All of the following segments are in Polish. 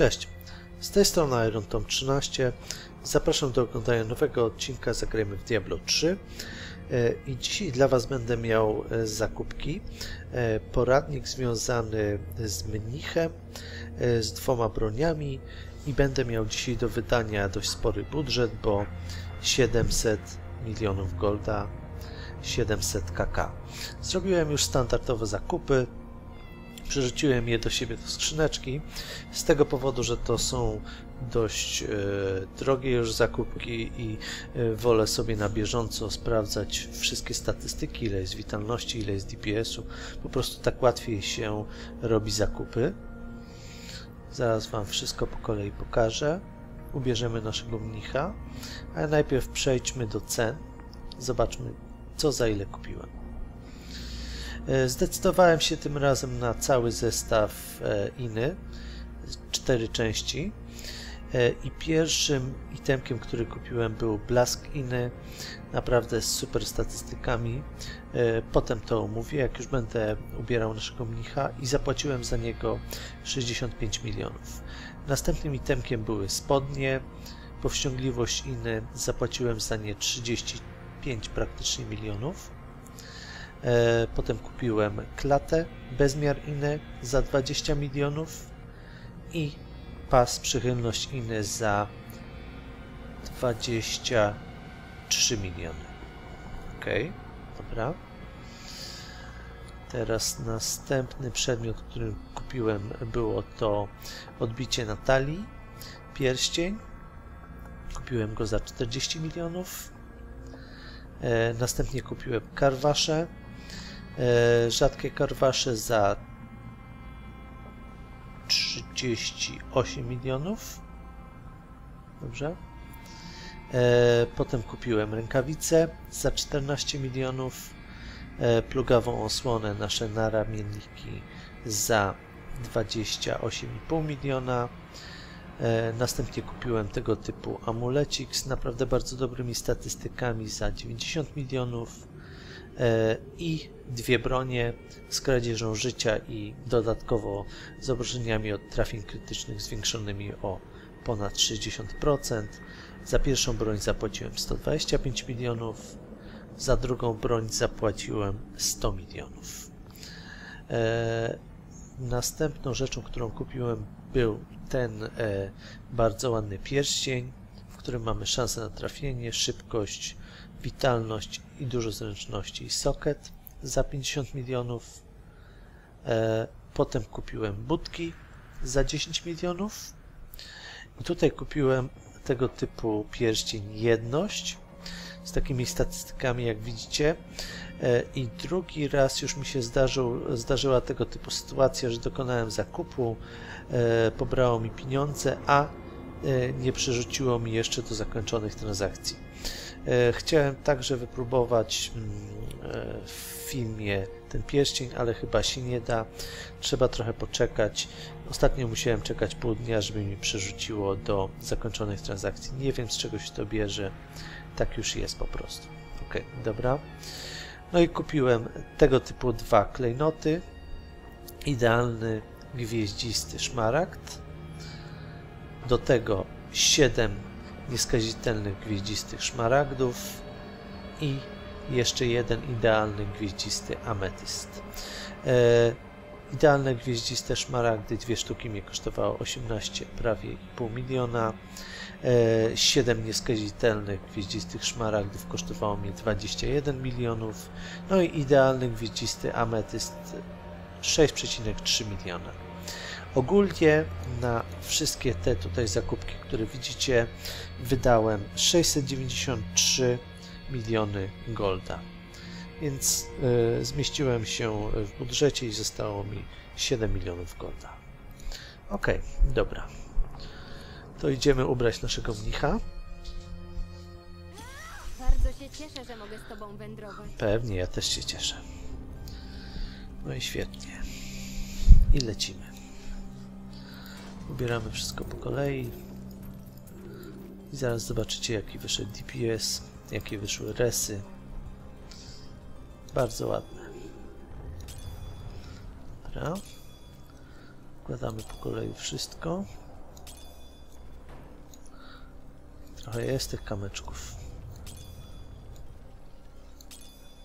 Cześć, z tej strony Iron Tom 13. Zapraszam do oglądania nowego odcinka Zagrajmy w Diablo 3. E, I dzisiaj dla Was będę miał e, zakupki. E, poradnik związany z mnichem, z dwoma broniami i będę miał dzisiaj do wydania dość spory budżet, bo 700 milionów golda, 700 kk. Zrobiłem już standardowe zakupy, przerzuciłem je do siebie do skrzyneczki, z tego powodu, że to są dość e, drogie już zakupki i e, wolę sobie na bieżąco sprawdzać wszystkie statystyki, ile jest witalności, ile jest DPS-u. Po prostu tak łatwiej się robi zakupy. Zaraz Wam wszystko po kolei pokażę. Ubierzemy naszego mnicha, ale najpierw przejdźmy do cen. Zobaczmy, co za ile kupiłem. E, zdecydowałem się tym razem na cały zestaw e, Iny, cztery części. E, I pierwszym itemkiem, który kupiłem był Blask Iny, naprawdę z super statystykami. Potem to omówię, jak już będę ubierał naszego mnicha i zapłaciłem za niego 65 milionów. Następnym itemkiem były spodnie, powściągliwość Iny, zapłaciłem za nie 35 praktycznie milionów. E, potem kupiłem klatę bezmiar Iny za 20 milionów i pas przychylność Iny za 23 miliony. Ok, dobra. Teraz następny przedmiot, który kupiłem było to odbicie Natalii, pierścień. Kupiłem go za 40 milionów. E, następnie kupiłem karwasze rzadkie karwasze za 38 milionów. Dobrze. E, potem kupiłem rękawice za 14 milionów, e, plugawą osłonę nasze naramienniki za 28,5 miliona. Następnie kupiłem tego typu amulecik z naprawdę bardzo dobrymi statystykami za 90 milionów. E, i dwie bronie z kradzieżą życia i dodatkowo z obrażeniami od trafień krytycznych zwiększonymi o ponad 60%. Za pierwszą broń zapłaciłem 125 milionów, za drugą broń zapłaciłem 100 milionów. E, następną rzeczą, którą kupiłem był ten e, bardzo ładny pierścień, w którym mamy szansę na trafienie, szybkość, witalność i dużo zręczności. Socket za 50 milionów. E, potem kupiłem budki za 10 milionów. I tutaj kupiłem tego typu pierścień jedność z takimi statystykami jak widzicie. E, I drugi raz już mi się zdarzył, zdarzyła tego typu sytuacja, że dokonałem zakupu, e, pobrało mi pieniądze, a nie przerzuciło mi jeszcze do zakończonych transakcji. E, chciałem także wypróbować mm, e, w filmie ten pierścień, ale chyba się nie da. Trzeba trochę poczekać. Ostatnio musiałem czekać pół dnia, żeby mi przerzuciło do zakończonych transakcji. Nie wiem z czego się to bierze. Tak już jest po prostu. Ok, dobra. No i kupiłem tego typu dwa klejnoty. Idealny gwieździsty szmaragd. Do tego 7 nieskazitelnych gwieździstych szmaragdów i jeszcze jeden idealny gwieździsty ametyst. E, idealne gwieździste szmaragdy, dwie sztuki mnie kosztowało 18, prawie pół miliona. E, 7 nieskazitelnych gwieździstych szmaragdów kosztowało mnie 21 milionów. No i idealny gwieździsty ametyst 6,3 miliona. Ogólnie na wszystkie te tutaj zakupki, które widzicie, wydałem 693 miliony golda. Więc y, zmieściłem się w budżecie i zostało mi 7 milionów golda. Ok, dobra. To idziemy ubrać naszego mnicha. Bardzo się cieszę, że mogę z tobą wędrować. Pewnie, ja też się cieszę. No i świetnie. I lecimy. Ubieramy wszystko po kolei. I zaraz zobaczycie jaki wyszedł DPS, jakie wyszły resy. Bardzo ładne. Dobra. Układamy po kolei wszystko. Trochę jest tych kamyczków.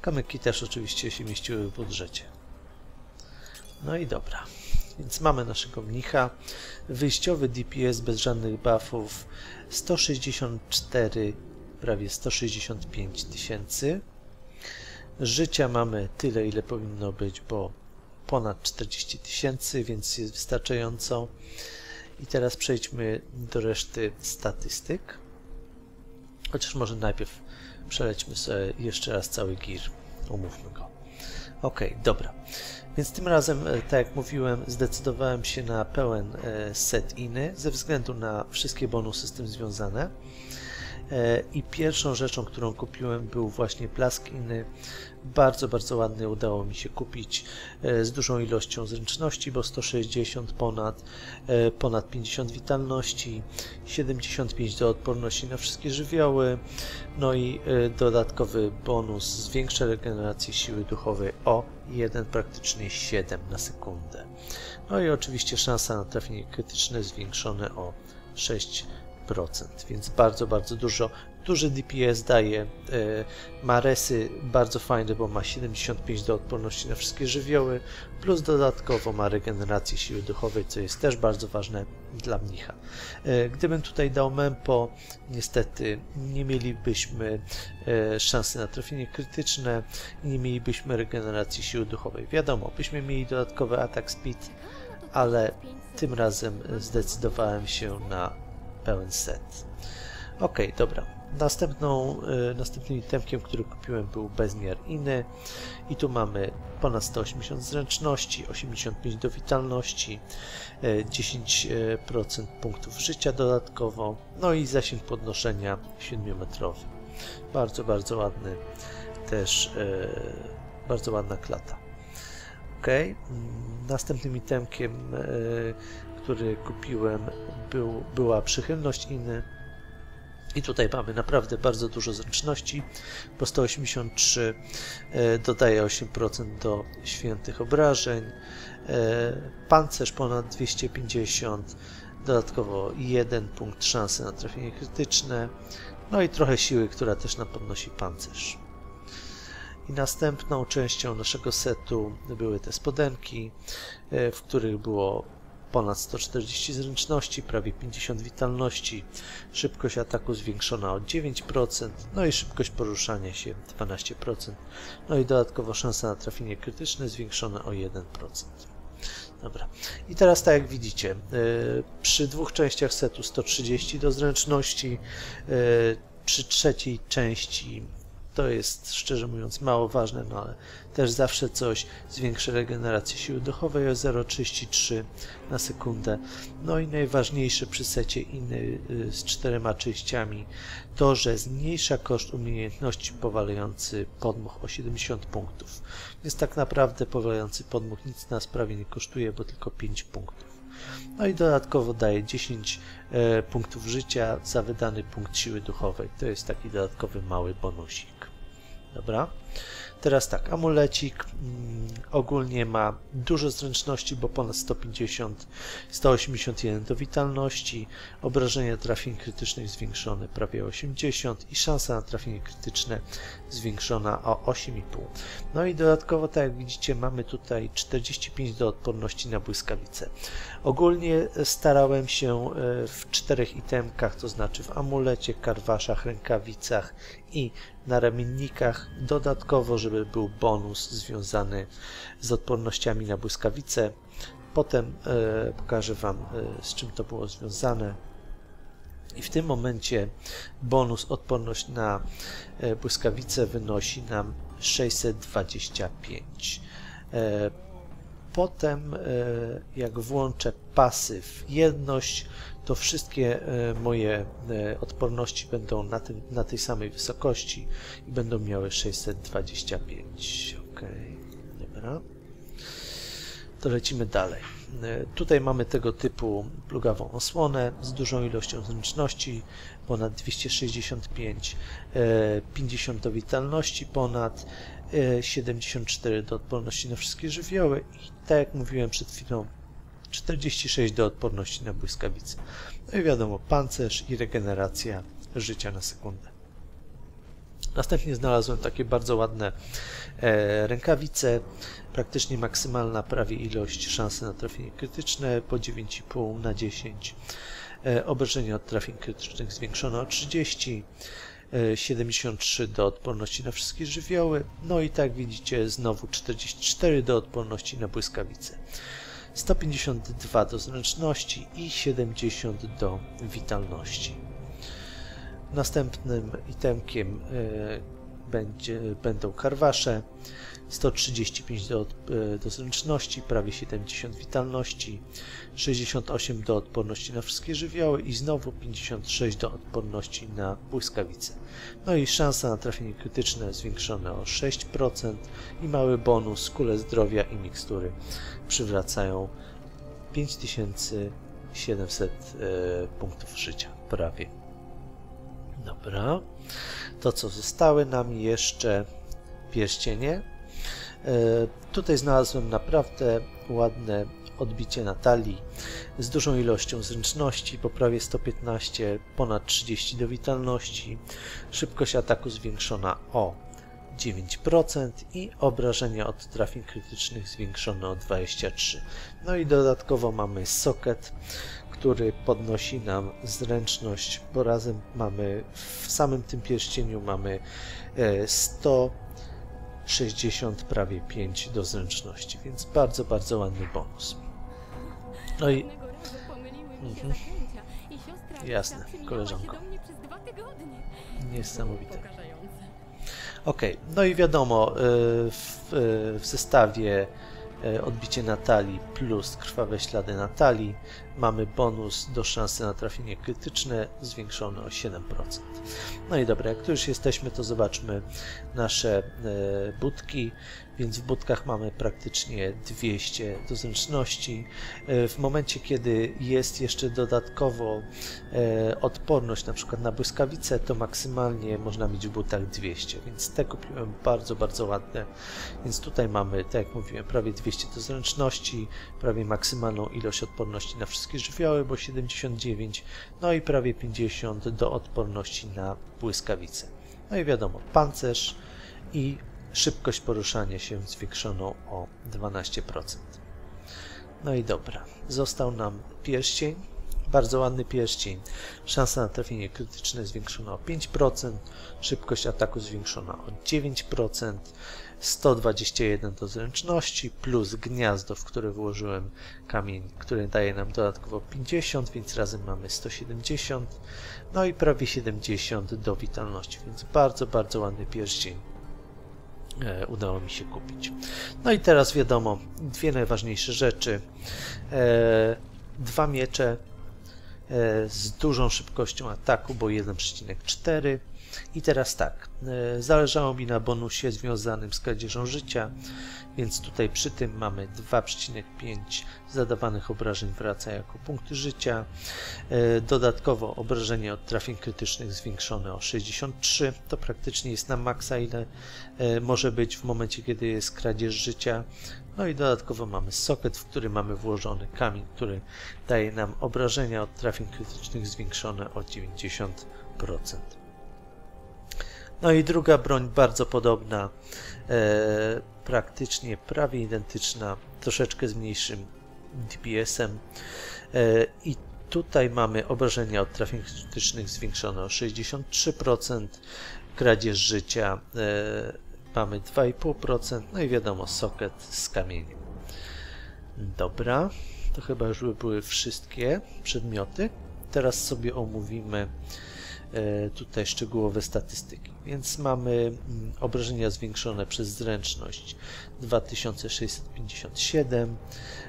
Kamyki też oczywiście się mieściły w budżecie. No i dobra. Więc mamy naszego mnicha. Wyjściowy DPS bez żadnych buffów 164, prawie 165 tysięcy. Życia mamy tyle, ile powinno być, bo ponad 40 tysięcy, więc jest wystarczająco. I teraz przejdźmy do reszty statystyk. Chociaż może najpierw przelećmy sobie jeszcze raz cały gir. Omówmy go. Ok, dobra. Więc tym razem, e, tak jak mówiłem, zdecydowałem się na pełen e, set iny ze względu na wszystkie bonusy z tym związane. E, I pierwszą rzeczą, którą kupiłem, był właśnie blask iny. Bardzo, bardzo ładny udało mi się kupić z dużą ilością zręczności, bo 160 ponad, ponad 50 witalności, 75 do odporności na wszystkie żywioły, no i dodatkowy bonus zwiększa regenerację siły duchowej o 1 praktycznie 7 na sekundę. No i oczywiście szansa na trafienie krytyczne zwiększone o 6%, więc bardzo, bardzo dużo. Duży DPS daje, e, ma resy bardzo fajne, bo ma 75 do odporności na wszystkie żywioły, plus dodatkowo ma regenerację siły duchowej, co jest też bardzo ważne dla mnicha. E, gdybym tutaj dał mempo, niestety nie mielibyśmy e, szansy na trafienie krytyczne i nie mielibyśmy regeneracji siły duchowej. Wiadomo, byśmy mieli dodatkowy atak speed, ale tym razem zdecydowałem się na pełen set. Ok, dobra. Następną, y, następnym itemkiem, który kupiłem był bezmiar inny i tu mamy ponad 180 zręczności, 85 do witalności, 10% y, punktów życia dodatkowo, no i zasięg podnoszenia 7-metrowy. Bardzo, bardzo ładny też, y, bardzo ładna klata. Ok, następnym itemkiem, który kupiłem był, była przychylność inny. I tutaj mamy naprawdę bardzo dużo zręczności, bo 183 e, dodaje 8% do świętych obrażeń, e, pancerz ponad 250, dodatkowo 1 punkt szansy na trafienie krytyczne, no i trochę siły, która też nam podnosi pancerz. I następną częścią naszego setu były te spodenki, e, w których było ponad 140 zręczności, prawie 50 witalności, szybkość ataku zwiększona o 9%, no i szybkość poruszania się 12%, no i dodatkowo szansa na trafienie krytyczne zwiększone o 1%. Dobra. I teraz tak jak widzicie, yy, przy dwóch częściach setu 130 do zręczności, yy, przy trzeciej części to jest szczerze mówiąc mało ważne, no ale też zawsze coś zwiększy regenerację siły duchowej o 0,33 na sekundę. No i najważniejsze przy secie inny y, z czterema częściami to, że zmniejsza koszt umiejętności powalający podmuch o 70 punktów. Więc tak naprawdę powalający podmuch nic nas prawie nie kosztuje, bo tylko 5 punktów. No i dodatkowo daje 10 e, punktów życia za wydany punkt siły duchowej. To jest taki dodatkowy mały bonusik. Dobra. Teraz tak, amulecik mm, ogólnie ma dużo zręczności, bo ponad 150, 181 do witalności, obrażenia trafień krytycznych zwiększone prawie 80 i szansa na trafienie krytyczne zwiększona o 8,5. No i dodatkowo, tak jak widzicie, mamy tutaj 45 do odporności na błyskawice. Ogólnie starałem się e, w czterech itemkach, to znaczy w amulecie, karwaszach, rękawicach i na ramiennikach dodatkowo, żeby był bonus związany z odpornościami na błyskawice. Potem e, pokażę Wam e, z czym to było związane. I w tym momencie bonus odporność na e, błyskawice wynosi nam 625. E, potem e, jak włączę pasyw jedność, to wszystkie e, moje e, odporności będą na, tym, na tej samej wysokości i będą miały 625. Ok, dobra. To lecimy dalej. Tutaj mamy tego typu plugawą osłonę z dużą ilością zręczności, ponad 265, 50 do witalności ponad, 74 do odporności na wszystkie żywioły i tak jak mówiłem przed chwilą 46 do odporności na błyskawice. No i wiadomo, pancerz i regeneracja życia na sekundę. Następnie znalazłem takie bardzo ładne e, rękawice, praktycznie maksymalna prawie ilość szansy na trafienie krytyczne po 9,5 na 10. E, od trafień krytycznych zwiększone o 30. 73 e, do odporności na wszystkie żywioły, no i tak widzicie znowu 44 do odporności na błyskawice, 152 do zręczności i 70 do witalności. Następnym itemkiem e, będzie, będą karwasze, 135 do, e, do zręczności, prawie 70 witalności, 68 do odporności na wszystkie żywioły i znowu 56 do odporności na błyskawice. No i szansa na trafienie krytyczne zwiększone o 6% i mały bonus, kule zdrowia i mikstury przywracają 5700 e, punktów życia prawie. Dobra. To co zostały nam jeszcze pierścienie. E, tutaj znalazłem naprawdę ładne odbicie na talii z dużą ilością zręczności, po prawie 115, ponad 30 do witalności, szybkość ataku zwiększona o 9% i obrażenia od trafień krytycznych zwiększone o 23. No i dodatkowo mamy socket, który podnosi nam zręczność, bo razem mamy w samym tym pierścieniu mamy e, 100 60 prawie 5 do zręczności, więc bardzo, bardzo ładny bonus. No i... Mhm. Jasne, koleżanko. Niesamowite. Ok, no i wiadomo, y, w, y, w zestawie odbicie Natalii plus krwawe ślady Natalii, mamy bonus do szansy na trafienie krytyczne zwiększony o 7%. No i dobra, jak tu już jesteśmy, to zobaczmy nasze e, budki więc w budkach mamy praktycznie 200 do zręczności. E, w momencie, kiedy jest jeszcze dodatkowo e, odporność na przykład na błyskawice, to maksymalnie można mieć w butach 200, więc te kupiłem bardzo, bardzo ładne. Więc tutaj mamy, tak jak mówiłem, prawie 200 do zręczności, prawie maksymalną ilość odporności na wszystkie żywioły, bo 79, no i prawie 50 do odporności na błyskawice. No i wiadomo, pancerz i szybkość poruszania się zwiększoną o 12%. No i dobra, został nam pierścień, bardzo ładny pierścień. Szansa na trafienie krytyczne zwiększona o 5%, szybkość ataku zwiększona o 9%, 121 do zręczności, plus gniazdo, w które włożyłem kamień, który daje nam dodatkowo 50, więc razem mamy 170, no i prawie 70 do witalności, więc bardzo, bardzo ładny pierścień. E, udało mi się kupić. No i teraz wiadomo, dwie najważniejsze rzeczy. E, dwa miecze e, z dużą szybkością ataku, bo 1,4 i teraz tak, zależało mi na bonusie związanym z kradzieżą życia więc tutaj przy tym mamy 2,5 zadawanych obrażeń wraca jako punkty życia. E, dodatkowo obrażenie od trafień krytycznych zwiększone o 63. To praktycznie jest na maksa, ile e, może być w momencie, kiedy jest kradzież życia. No i dodatkowo mamy socket, w który mamy włożony kamień, który daje nam obrażenia od trafień krytycznych zwiększone o 90%. No i druga broń bardzo podobna, e, praktycznie prawie identyczna, troszeczkę z mniejszym DPS-em e, i tutaj mamy obrażenia od trafień krytycznych zwiększone o 63%, kradzież życia e, mamy 2,5%, no i wiadomo socket z kamieniem. Dobra, to chyba już by były wszystkie przedmioty. Teraz sobie omówimy tutaj szczegółowe statystyki. Więc mamy mm, obrażenia zwiększone przez zręczność 2657,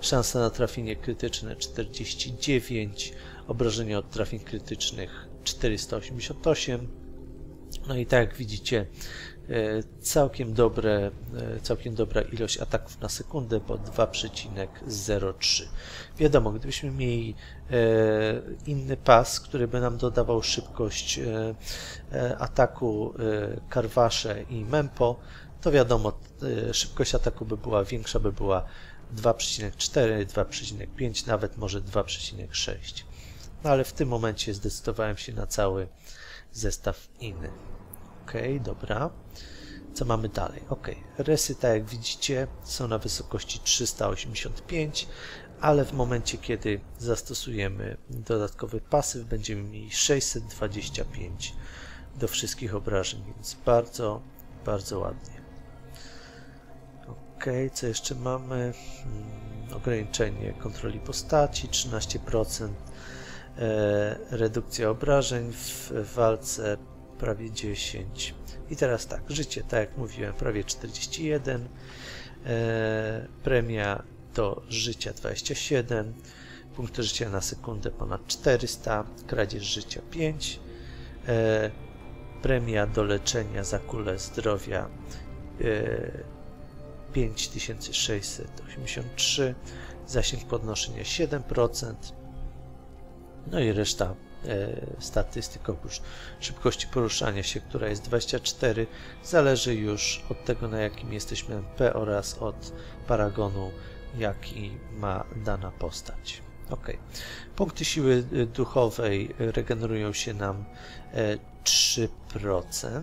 szansa na trafienie krytyczne 49, obrażenia od trafień krytycznych 488. No i tak jak widzicie, E, całkiem dobre, e, całkiem dobra ilość ataków na sekundę, bo 2,03. Wiadomo, gdybyśmy mieli e, inny pas, który by nam dodawał szybkość ataku Karwasze i Mempo, to wiadomo, szybkość ataku by była większa, by była 2,4, 2,5, nawet może 2,6. No ale w tym momencie zdecydowałem się na cały zestaw inny. Ok, dobra. Co mamy dalej? Ok, resy, tak jak widzicie, są na wysokości 385, ale w momencie, kiedy zastosujemy dodatkowy pasyw, będziemy mieli 625 do wszystkich obrażeń, więc bardzo, bardzo ładnie. Ok, co jeszcze mamy? Hmm, ograniczenie kontroli postaci, 13%, e, redukcja obrażeń w walce prawie 10. I teraz tak, życie, tak jak mówiłem, prawie 41, e, premia do życia 27, punkty życia na sekundę ponad 400, kradzież życia 5, e, premia do leczenia za kulę zdrowia e, 5683, zasięg podnoszenia 7%, no i reszta e, statystyk oprócz szybkości poruszania się, która jest 24, zależy już od tego na jakim jesteśmy MP oraz od paragonu jaki ma dana postać. Ok. Punkty siły e, duchowej regenerują się nam 3%, e,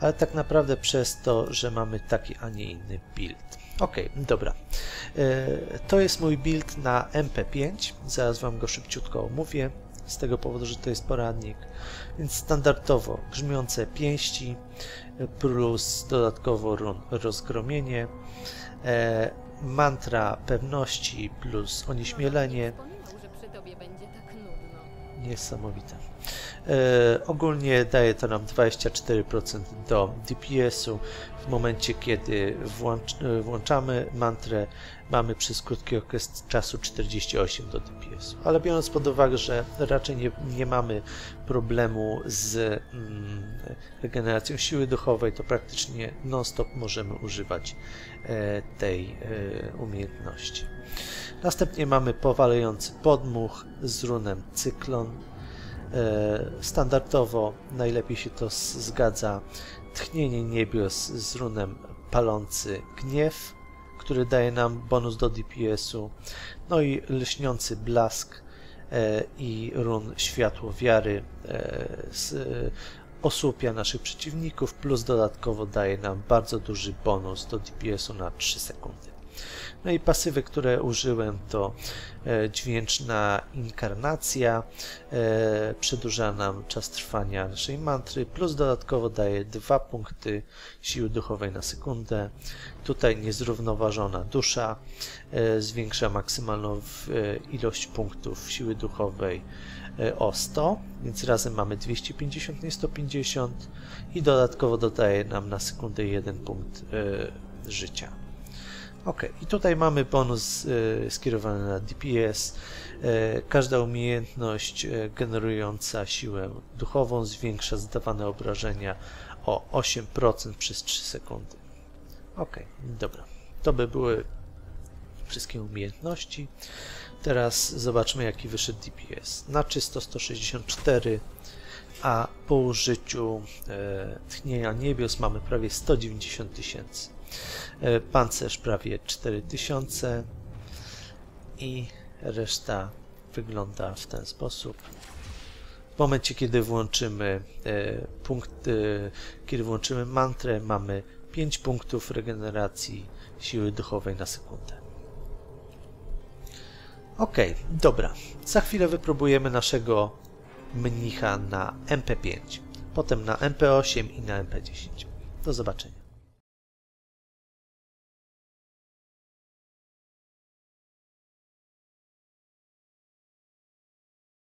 ale tak naprawdę przez to, że mamy taki, a nie inny build. Ok, dobra. E, to jest mój build na MP5. Zaraz Wam go szybciutko omówię, z tego powodu, że to jest poradnik. Więc standardowo grzmiące pięści plus dodatkowo rozgromienie, mantra pewności plus onieśmielenie. Niesamowite. E, ogólnie daje to nam 24% do DPS-u. W momencie, kiedy włącz, e, włączamy mantrę, mamy przez krótki okres czasu 48 do DPS-u. Ale biorąc pod uwagę, że raczej nie, nie mamy problemu z mm, regeneracją siły duchowej, to praktycznie non-stop możemy używać e, tej e, umiejętności. Następnie mamy powalający podmuch z runem cyklon. E, standardowo najlepiej się to zgadza tchnienie niebios z runem palący gniew, który daje nam bonus do DPS-u, no i lśniący blask e, i run światło wiary e, osłupia naszych przeciwników, plus dodatkowo daje nam bardzo duży bonus do DPS-u na 3 sekundy. No i pasywy, które użyłem to e, dźwięczna inkarnacja, e, przedłuża nam czas trwania naszej mantry, plus dodatkowo daje 2 punkty siły duchowej na sekundę. Tutaj niezrównoważona dusza e, zwiększa maksymalną ilość punktów siły duchowej o 100, więc razem mamy 250, nie 150 i dodatkowo dodaje nam na sekundę 1 punkt życia. Ok, i tutaj mamy bonus y, skierowany na DPS. Y, każda umiejętność y, generująca siłę duchową zwiększa zdawane obrażenia o 8% przez 3 sekundy. Ok, dobra. To by były wszystkie umiejętności. Teraz zobaczmy jaki wyszedł DPS. Na czysto 164, a po użyciu e, tchnienia niebios mamy prawie 190 tysięcy. E, pancerz prawie 4000 i reszta wygląda w ten sposób. W momencie, kiedy włączymy e, punkt, e, kiedy włączymy mantrę, mamy 5 punktów regeneracji siły duchowej na sekundę. Ok, dobra. Za chwilę wypróbujemy naszego mnicha na MP5, potem na MP8 i na MP10. Do zobaczenia.